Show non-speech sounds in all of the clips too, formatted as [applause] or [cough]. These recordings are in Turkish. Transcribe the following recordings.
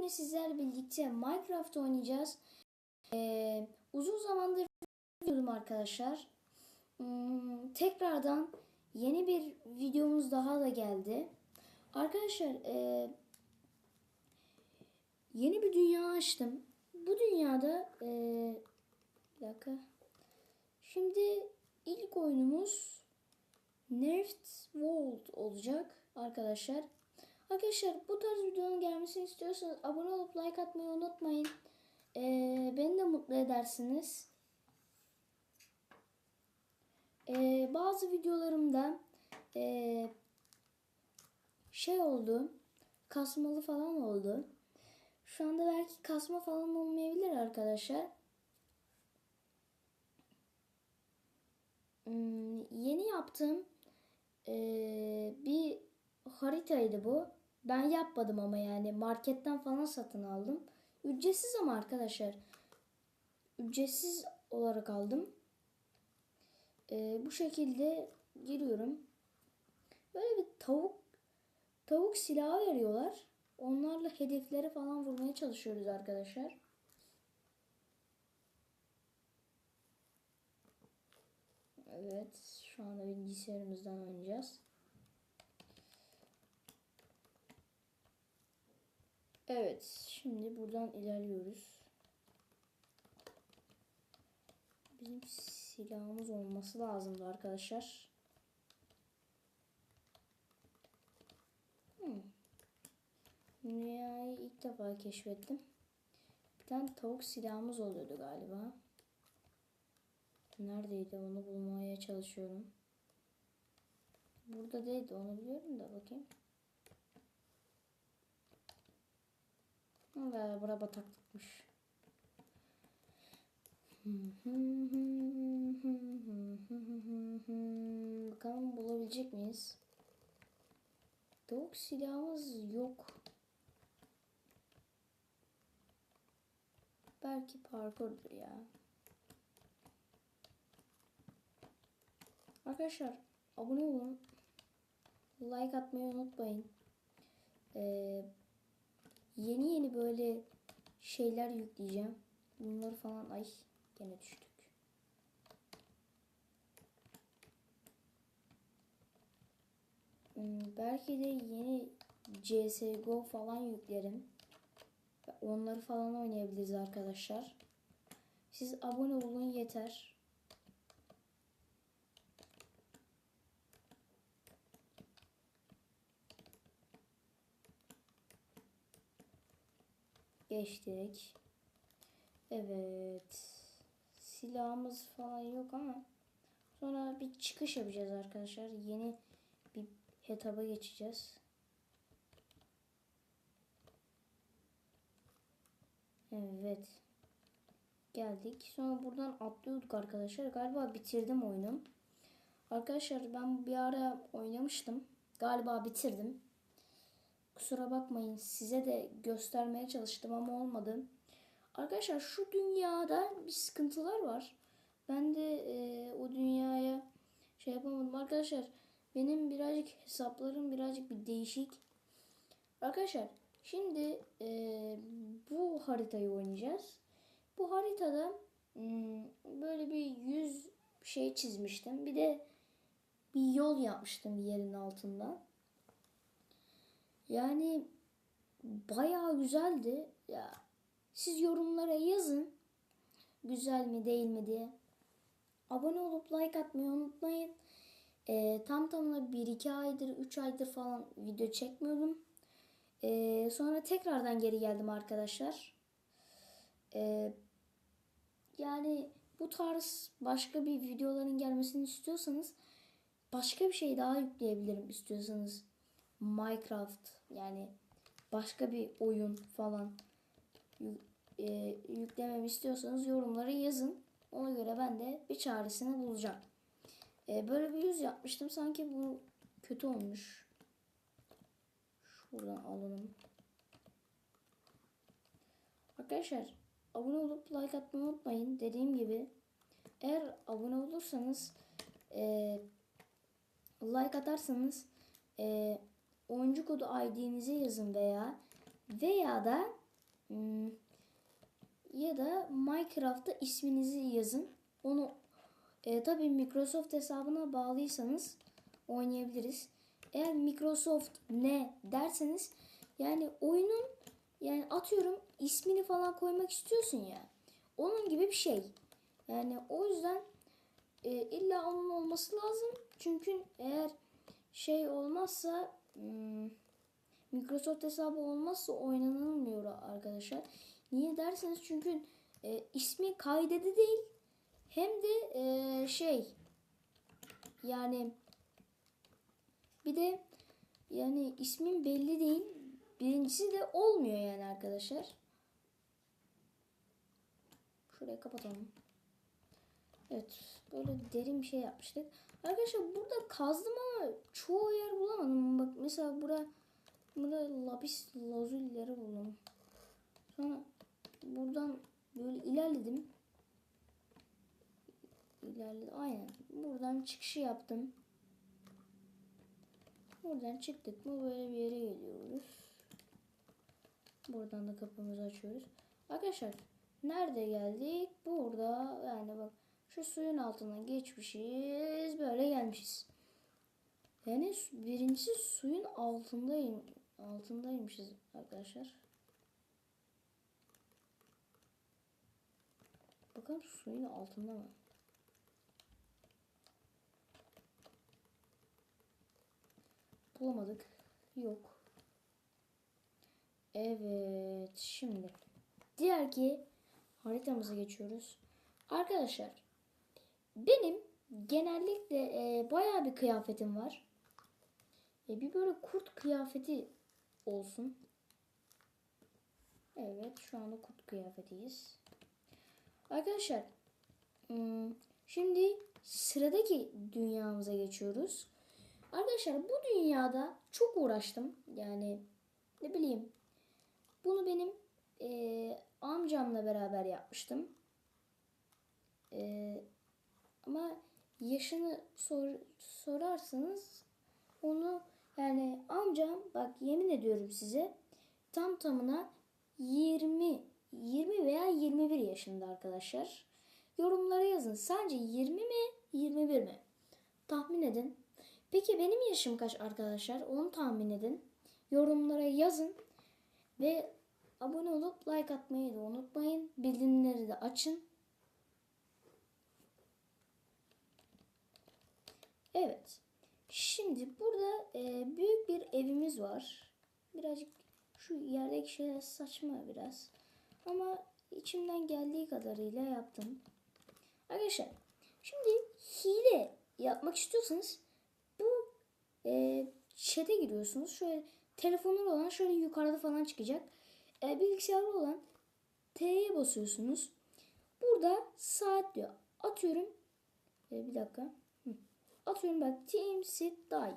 Bugün de sizlerle birlikte Minecraft oynayacağız. Ee, uzun zamandır videoydum arkadaşlar. Hmm, tekrardan yeni bir videomuz daha da geldi. Arkadaşlar e, yeni bir dünya açtım. Bu dünyada e, bir dakika. Şimdi ilk oyunumuz Nerft World olacak arkadaşlar. Arkadaşlar bu tarz videonun gelmesini istiyorsanız abone olup like atmayı unutmayın. Ee, beni de mutlu edersiniz. Ee, bazı videolarımda ee, şey oldu. Kasmalı falan oldu. Şu anda belki kasma falan olmayabilir arkadaşlar. Hmm, yeni yaptığım ee, bir haritaydı bu. Ben yapmadım ama yani marketten falan satın aldım. Ücretsiz ama arkadaşlar. Ücretsiz olarak aldım. Ee, bu şekilde giriyorum. Böyle bir tavuk tavuk silahı veriyorlar. Onlarla hedefleri falan vurmaya çalışıyoruz arkadaşlar. Evet, şu anda bilgisayarımızdan oynayacağız. Evet, şimdi buradan ilerliyoruz. Bizim silahımız olması lazımdı arkadaşlar. Hmm. Dünyayı ilk defa keşfettim. Bir tane tavuk silahımız oluyordu galiba. Neredeydi onu bulmaya çalışıyorum. Burada değildi onu biliyorum da bakayım. Ve bura bataklıkmış. Bakalım bulabilecek miyiz? Tavuk silahımız yok. Belki parkurdur ya. Arkadaşlar abone olun. Like atmayı unutmayın. Ee, yeni yeni böyle şeyler yükleyeceğim. Bunları falan ay gene düştük. Hmm, belki de yeni CSGO falan yüklerim. Onları falan oynayabiliriz arkadaşlar. Siz abone olun yeter. Geçtik. Evet. Silahımız falan yok ama sonra bir çıkış yapacağız arkadaşlar. Yeni bir etaba geçeceğiz. Evet. Geldik. Sonra buradan atlıyorduk arkadaşlar. Galiba bitirdim oyunu. Arkadaşlar ben bir ara oynamıştım. Galiba bitirdim. Kusura bakmayın size de göstermeye çalıştım ama olmadı. Arkadaşlar şu dünyada bir sıkıntılar var. Ben de e, o dünyaya şey yapamadım. Arkadaşlar benim birazcık hesaplarım birazcık bir değişik. Arkadaşlar şimdi e, bu haritayı oynayacağız. Bu haritada hmm, böyle bir yüz şey çizmiştim. Bir de bir yol yapmıştım yerin altında. Yani bayağı güzeldi. Ya siz yorumlara yazın. Güzel mi değil mi diye. Abone olup like atmayı unutmayın. Ee, tam tamına 1-2 aydır 3 aydır falan video çekmiyordum. Ee, sonra tekrardan geri geldim arkadaşlar. Ee, yani bu tarz başka bir videoların gelmesini istiyorsanız başka bir şey daha yükleyebilirim istiyorsanız. Minecraft yani başka bir oyun falan e, yüklememi istiyorsanız yorumlara yazın. Ona göre ben de bir çaresini bulacağım. E, böyle bir yüz yapmıştım. Sanki bu kötü olmuş. Şuradan alalım. Arkadaşlar abone olup like atmayı unutmayın. Dediğim gibi eğer abone olursanız e, like atarsanız e, oyuncu kodu ID'nize yazın veya veya da Hmm, ya da Minecraft'ta isminizi yazın. Onu e, tabii Microsoft hesabına bağlıysanız oynayabiliriz. Eğer Microsoft ne derseniz yani oyunun yani atıyorum ismini falan koymak istiyorsun ya. Onun gibi bir şey. Yani o yüzden e, illa onun olması lazım. Çünkü eğer şey olmazsa Microsoft hesabı olmazsa oynanılmıyor arkadaşlar. Niye derseniz çünkü e, ismi kaydedi değil hem de e, şey yani bir de yani ismin belli değil. Birincisi de olmuyor yani arkadaşlar. Şurayı kapatalım. Evet. Böyle derin bir şey yapmıştık. Arkadaşlar burada kazdım ama çoğu yer bulamadım. Bak mesela burada burada lapis lazulleri buldum. Sonra buradan böyle ilerledim. İlerledim. Aynen. Buradan çıkışı yaptım. Buradan çıktık mı böyle bir yere geliyoruz. Buradan da kapımızı açıyoruz. Arkadaşlar nerede geldik? Burada yani bak şu suyun altından geçmişiz. Böyle gelmişiz. Yani birincisi suyun altındayım. Altındaymışız arkadaşlar. Bakalım suyun altında mı? Bulamadık. Yok. Evet. Şimdi diğer ki haritamıza geçiyoruz. Arkadaşlar benim genellikle e, bayağı bir kıyafetim var. E, bir böyle kurt kıyafeti olsun. Evet şu anda kurt kıyafetiyiz. Arkadaşlar hmm, şimdi sıradaki dünyamıza geçiyoruz. Arkadaşlar bu dünyada çok uğraştım. Yani ne bileyim bunu benim eee, amcamla beraber yapmıştım. Eee, ama yaşını sor, sorarsanız onu yani amcam bak yemin ediyorum size tam tamına 20 20 veya 21 yaşında arkadaşlar. Yorumlara yazın. Sence 20 mi 21 mi? Tahmin edin. Peki benim yaşım kaç arkadaşlar? Onu tahmin edin. Yorumlara yazın. Ve abone olup like atmayı da unutmayın. Bildirimleri de açın. Evet. Şimdi burada e, büyük bir evimiz var. Birazcık şu yerdeki şeyler saçma biraz. Ama içimden geldiği kadarıyla yaptım. Arkadaşlar şimdi hile yapmak istiyorsanız bu e, chat'e giriyorsunuz. Şöyle telefonları olan şöyle yukarıda falan çıkacak. E, bilgisayarlı olan T'ye basıyorsunuz. Burada saat diyor. Atıyorum. E, bir dakika. Atıyorum bak Team Sit Die.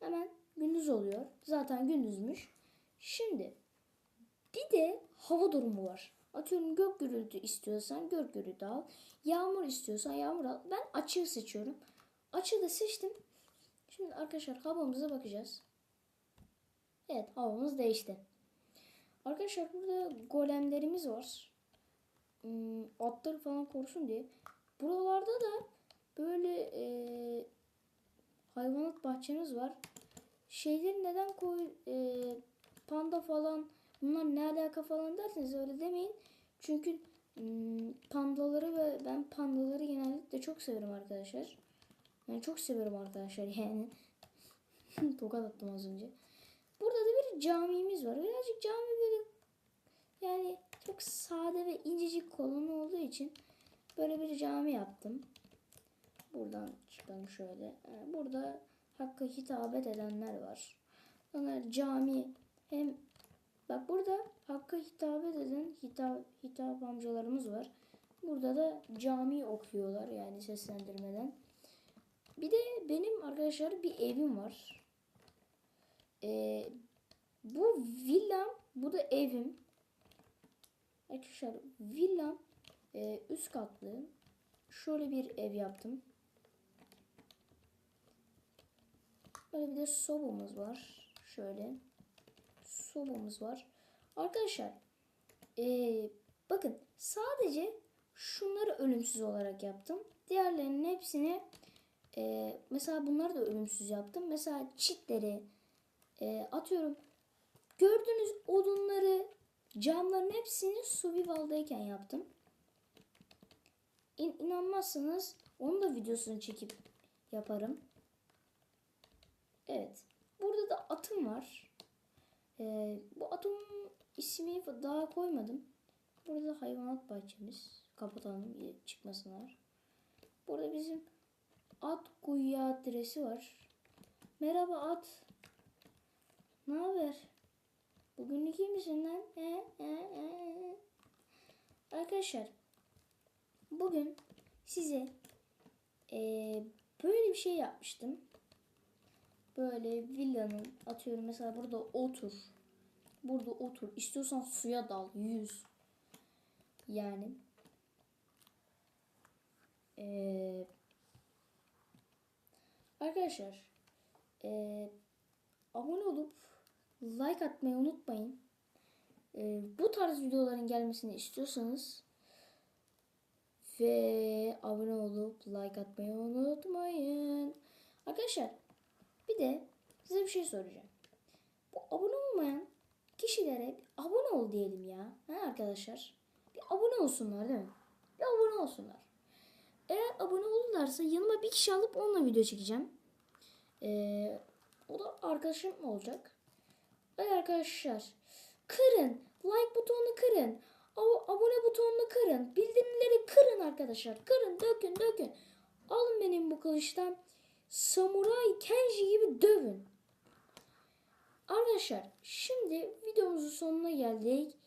Hemen gündüz oluyor. Zaten gündüzmüş. Şimdi bir de hava durumu var. Atıyorum gök gürültü istiyorsan gök gürültü al. Yağmur istiyorsan yağmur al. Ben açığı seçiyorum. Açığı da seçtim. Şimdi arkadaşlar havamıza bakacağız. Evet havamız değişti. Arkadaşlar burada golemlerimiz var. Hmm, atları falan korusun diye. Buralarda da böyle e, hayvanat bahçemiz var. Şeyleri neden koy e, panda falan bunlar ne alaka falan derseniz öyle demeyin. Çünkü pandaları ve ben pandaları genellikle çok severim arkadaşlar. Ben çok severim arkadaşlar [laughs] yani. Tokat attım az önce. Burada da bir camimiz var. Birazcık cami böyle yani çok sade ve incecik kolonu olduğu için böyle bir cami yaptım. Buradan çıkalım şöyle. Ee, Burada Hakk'a hitabet edenler var. Onlar cami hem bak burada Hakk'a hitabet eden hitap, hitap amcalarımız var. Burada da cami okuyorlar yani seslendirmeden. Bir de benim arkadaşlar bir evim var. Ee, bu villam, bu da evim. Arkadaşlar villam e, üst katlı. Şöyle bir ev yaptım. Böyle bir de sobamız var. Şöyle. Sobamız var. Arkadaşlar ee, bakın sadece şunları ölümsüz olarak yaptım. Diğerlerinin hepsini ee, mesela bunları da ölümsüz yaptım. Mesela çitleri ee, atıyorum. Gördüğünüz odunları camların hepsini survival'dayken yaptım. İn, inanmazsanız onun da videosunu çekip yaparım. Evet. Burada da atım var. Ee, bu atımın ismi daha koymadım. Burada hayvanat bahçemiz. Kapatalım çıkmasınlar. Burada bizim at kuyuya adresi var. Merhaba at. Ne haber? Bugünlük iyi misin lan? He, he, he. Arkadaşlar bugün size eee, böyle bir şey yapmıştım. Böyle villanın atıyorum mesela burada otur. Burada otur. İstiyorsan suya dal. Yüz. Yani. Eee, arkadaşlar. Eee, abone olup like atmayı unutmayın. Eee, bu tarz videoların gelmesini istiyorsanız ve abone olup like atmayı unutmayın. Arkadaşlar bir de size bir şey soracağım. Bu abone olmayan kişilere abone ol diyelim ya. Ha arkadaşlar? Bir abone olsunlar değil mi? Bir abone olsunlar. Eğer abone olurlarsa yanıma bir kişi alıp onunla video çekeceğim. Ee, o da arkadaşım olacak. Ay arkadaşlar kırın. Like butonunu kırın. Ab- abone butonunu kırın. Bildirimleri kırın arkadaşlar. Kırın dökün dökün. Alın benim bu kılıçtan. Samuray Kenji gibi dövün. Arkadaşlar şimdi videomuzun sonuna geldik.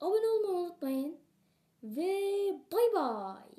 Abone olmayı unutmayın. Ve bay bay.